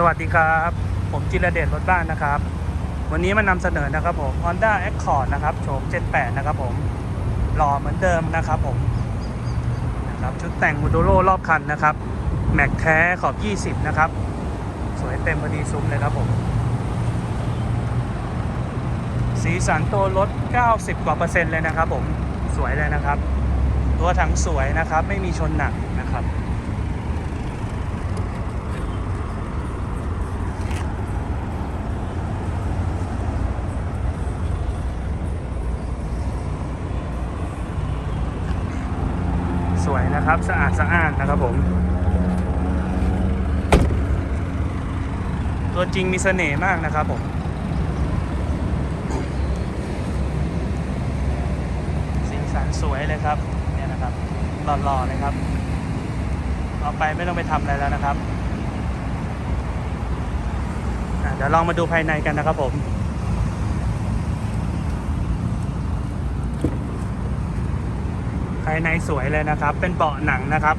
สวัสดีครับ ผมจิรเดชรถบ้านนะครับ วันนี้มานำเสนอนะครับผม Honda Accord นะครับโฉม78 นะครับผมหล่อเหมือนเดิมนะครับผมนะครับชุดแต่งมูดูโรรอบคันนะครับ แม็กแท้ขอบ 20 นะครับ สวยเต็มพอดีซุ้มเลยครับผม สีสันตัวรถ 90 กว่าเปอร์เซ็นต์เลยนะครับผมสวยเลยนะครับ ตัวถังสวยนะครับ ไม่มีชนหนักนะครับ นะครับ สะอาดสะอ้านนะครับผม ตัวจริงมีเสน่ห์มากนะครับผม สีสันสวยเลยครับ เนี่ยนะครับ หล่อๆเลยครับ เอาไปไม่ต้องไปทำอะไรแล้วนะครับ เดี๋ยวลองมาดูภายในกันนะครับผม ภายในสวยเลยนะครับ เป็นเบาะหนังนะครับ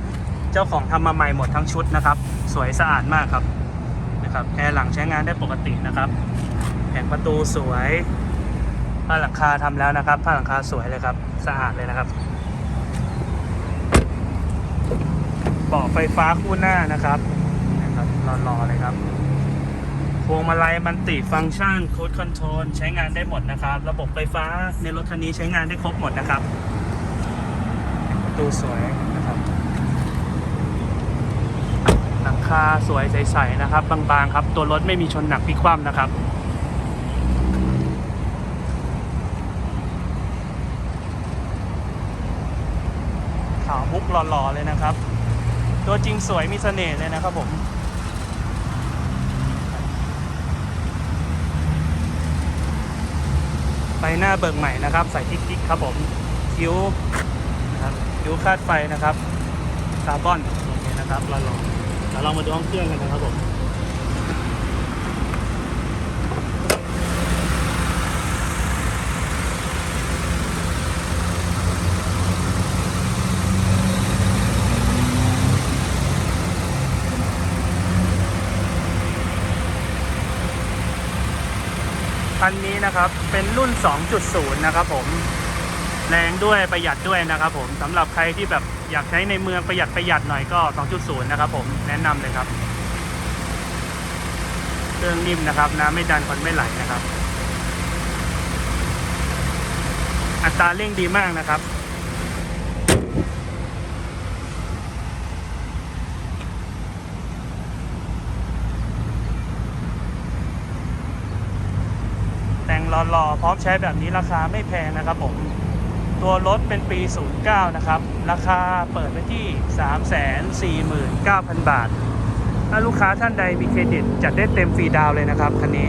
เจ้าของทำมาใหม่หมดทั้งชุดนะครับ สวยสะอาดมากครับนะครับแอร์หลังใช้งานได้ปกตินะครับแผงประตูสวยผ้าหลังคาทำแล้วนะครับผ้าหลังคาสวยเลยครับ สะอาดเลยนะครับเบาะไฟฟ้าคู่หน้านะครับนะครับรอๆเลยครับพวงมาลัยมันติฟังก์ชันโคดคอนโทรลใช้งานได้หมดนะครับ ระบบไฟฟ้าในรถคันนี้ใช้งานได้ครบหมดนะครับ ตูสวยนะครับหลังคาสวยใสๆนะครับ บางๆครับ ตัวรถไม่มีชนหนักพลิกคว่ำนะครับขาวมุกหล่อๆเลยนะครับ ตัวจริงสวยมีเสน่ห์เลยนะครับผมไปหน้าเบิกใหม่นะครับ ใส่กิ๊กๆครับผมคิ้ว คิ้วคาดไฟนะครับคาร์บอนโอเคนะครับเราลองเดี๋ยวลองมาดูห้องเครื่องกันนะครับผมคันนี้นะครับเป็นรุ่น 2.0 นะครับผม แรงด้วยประหยัดด้วยนะครับผมสำหรับใครที่แบบอยากใช้ในเมืองประหยัดประหยัดหน่อยก็ 2.0 นะครับผมแนะนำเลยครับ เครื่องนิ่มนะครับน้ำไม่ดันควันไม่ไหลนะครับ อัตราเร่งดีมากนะครับแต่งหล่อๆพร้อมใช้แบบนี้ราคาไม่แพงนะครับผม ตัวรถเป็นปี 09 นะครับ ราคาเปิดไปที่ 349,000 บาท ถ้าลูกค้าท่านใดมีเครดิต จัดได้เต็มฟรีดาวเลยนะครับคันนี้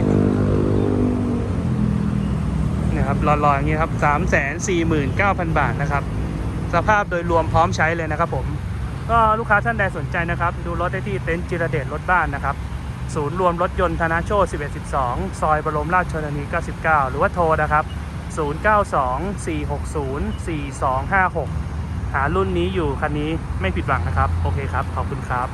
นี่ยครับรอยๆอย่างนี้ครับ 349,000 บาทนะครับ สภาพโดยรวมพร้อมใช้เลยนะครับผม ก็ลูกค้าท่านใดสนใจนะครับ ดูรถได้ที่เต็นท์จิรเดชรถบ้านนะครับ ศูนย์รวมรถยนต์ธนาโชต1112 ซอยบรมราชชนนี 99 หรือว่าโทรนะครับ 092-460-4256 หารุ่นนี้อยู่คันนี้ไม่ผิดหวังนะครับ โอเคครับ ขอบคุณครับ